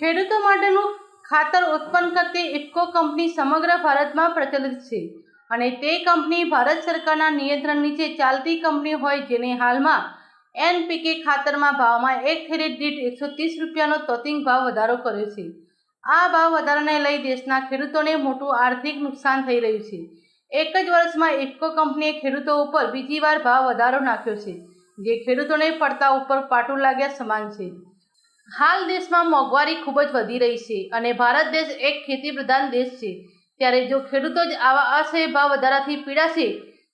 ખાતર ઉત્પન્ન કરતી ઇફકો કંપની સમગ્ર ભારતમાં પ્રચલિત છે અને તે કંપની ભારત સરકારના નિયંત્રણ નીચે ચાલતી કંપની હોય જેને હાલમાં એનપીકે ખાતરમાં ભાવમાં એક થેલી દીઠ એકસો ત્રીસ રૂપિયાનો તોતિંગ ભાવ વધારો કર્યો છે. આ ભાવ વધારાને લઈ દેશના ખેડૂતોને મોટું આર્થિક નુકસાન થઈ રહ્યું છે. એક જ વર્ષમાં ઇફકો કંપનીએ ખેડૂતો ઉપર બીજી વાર ભાવ વધારો નાખ્યો છે, જે ખેડૂતોને પડતા ઉપર પાટું લાગ્યા સમાન છે. હાલ દેશમાં મોંઘવારી ખૂબ જ વધી રહી છે અને ભારત દેશ એક ખેતી પ્રધાન દેશ છે. ત્યારે જો ખેડૂતો જ આવા અસહ્ય ભાવ વધારાથી પીડાશે,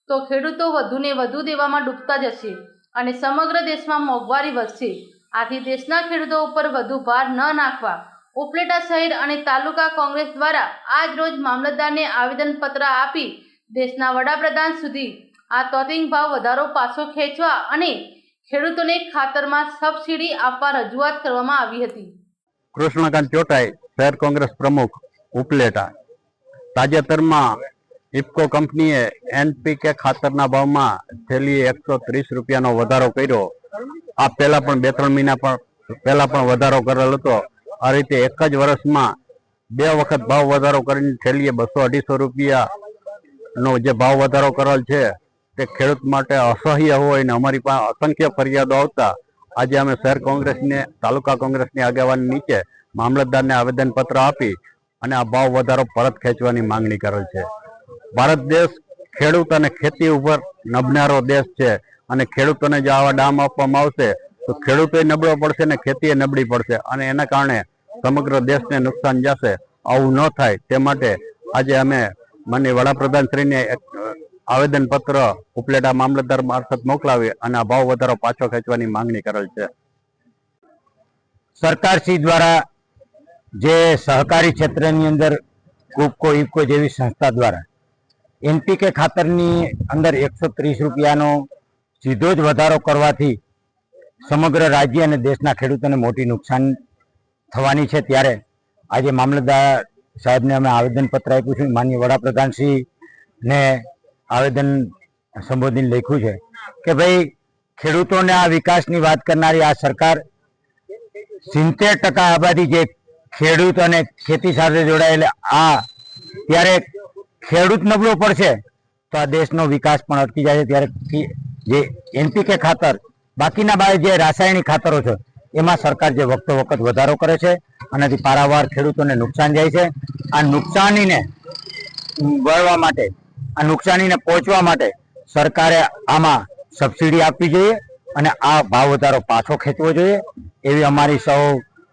તો ખેડૂતો વધુને વધુ દેવામાં ડૂબતા જશે અને સમગ્ર દેશમાં મોંઘવારી વધશે. આથી દેશના ખેડૂતો ઉપર વધુ ભાર ન નાખવા, ઉપલેટા શહેર અને તાલુકા કોંગ્રેસ દ્વારા આજ રોજ મામલતદારને આવેદનપત્ર આપી દેશના વડાપ્રધાન સુધી આ તોતિંગ ભાવ વધારો પાછો ખેંચવા અને ખેડૂતોને ખાતરમાં સબસિડી આપવા રજૂઆત કરવામાં આવી હતી. કૃષ્ણકાંત ચોટાઈ, શહેર કોંગ્રેસ પ્રમુખ, ઉપલેટા. તાજેતરમાં ઇફકો કંપનીએ એનપીકે ખાતરના ભાવમાં થેલી એકસો ત્રીસ રૂપિયાનો વધારો કર્યો. આ પહેલા પણ બે ત્રણ મહિના પણ, પહેલા પણ વધારો કરેલો હતો. આ રીતે એક જ વર્ષમાં બે વખત ભાવ વધારો કરીને થેલીએ બસો અઢીસો રૂપિયાનો જે ભાવ વધારો કરેલ છે તે ખેડૂત માટે અસહ્ય હોય ને અમારી પાસે અસંખ્ય ફરિયાદો આવતા. આજે અમે શહેર કોંગ્રેસને, તાલુકા કોંગ્રેસની આગેવાની નીચે મામલતદારને આવેદનપત્ર આપી અને આ ભાવ વધારો પરત ખેંચવાની માંગણી કરેલ છે. ભારત દેશ ખેડૂત અને ખેતી ઉપર નબનારો દેશ છે અને ખેડૂતોને જો આવા ડામ આપવામાં આવશે, તો ખેડૂતોએ નબળો પડશે ને ખેતીએ નબળી પડશે અને એના કારણે સમગ્ર દેશને નુકસાન જશે. આવું ન થાય તે માટે આજે અમે મને વડાપ્રધાન આવેદન પત્ર ઉપલેટા મામલતદાર મારફત મોકલાવી અને આ ભાવ વધારો પાછો ખેંચવાની માંગણી કરેલ છે. સરકારશ્રી દ્વારા જે સહકારી ક્ષેત્રની અંદર કુપકો ઇફકો જેવી સંસ્થા દ્વારા એનપીકે ખાતરની અંદર એકસો ત્રીસ રૂપિયાનો સીધો જ વધારો કરવાથી સમગ્ર રાજ્ય અને દેશના ખેડૂતોને મોટી નુકસાન થવાની છે. ત્યારે આજે મામલતદાર સાહેબને અમે આવેદનપત્ર આપ્યું છે. માનનીય વડાપ્રધાનશ્રીને આવેદન સંબોધીને લખ્યું છે કે ભાઈ, ખેડૂતોને આ વિકાસની વાત કરનારી આ સરકાર સિત્તેર ટકા આબાદી જે ખેડૂત અને ખેતી સાથે જોડાયેલા આ, ત્યારે ખેડૂત નબળો પડશે તો આ દેશનો વિકાસ પણ અટકી જાય છે. ત્યારે જે એનપીકે ખાતર, બાકીના બા જે રાસાયણિક ખાતરો છે, એમાં સરકાર જે વખતો વખત વધારો કરે છે આનાથી પારાવાર ખેડૂતોને નુકસાન જાય છે. આ નુકસાનીને વળવા માટે આ નુકસાનીને પહોંચવા માટે સરકારે આમાં સબસિડી આપવી જોઈએ અને આ ભાવ વધારો પાછો ખેંચવો જોઈએ એવી અમારી સૌ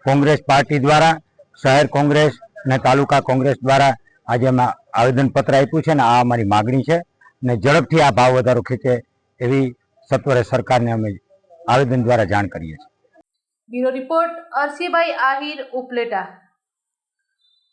કોંગ્રેસ પાર્ટી દ્વારા, શહેર કોંગ્રેસ અને તાલુકા કોંગ્રેસ દ્વારા આજે અમે આવેદનપત્ર આપ્યું છે ને આ અમારી માગણી છે ને ઝડપથી આ ભાવ વધારો ખેંચે એવી સત્વરે સરકારને અમે આવેદન દ્વારા જાણ કરીએ છીએ. Bureau report Arsibhai Ahir Upleta.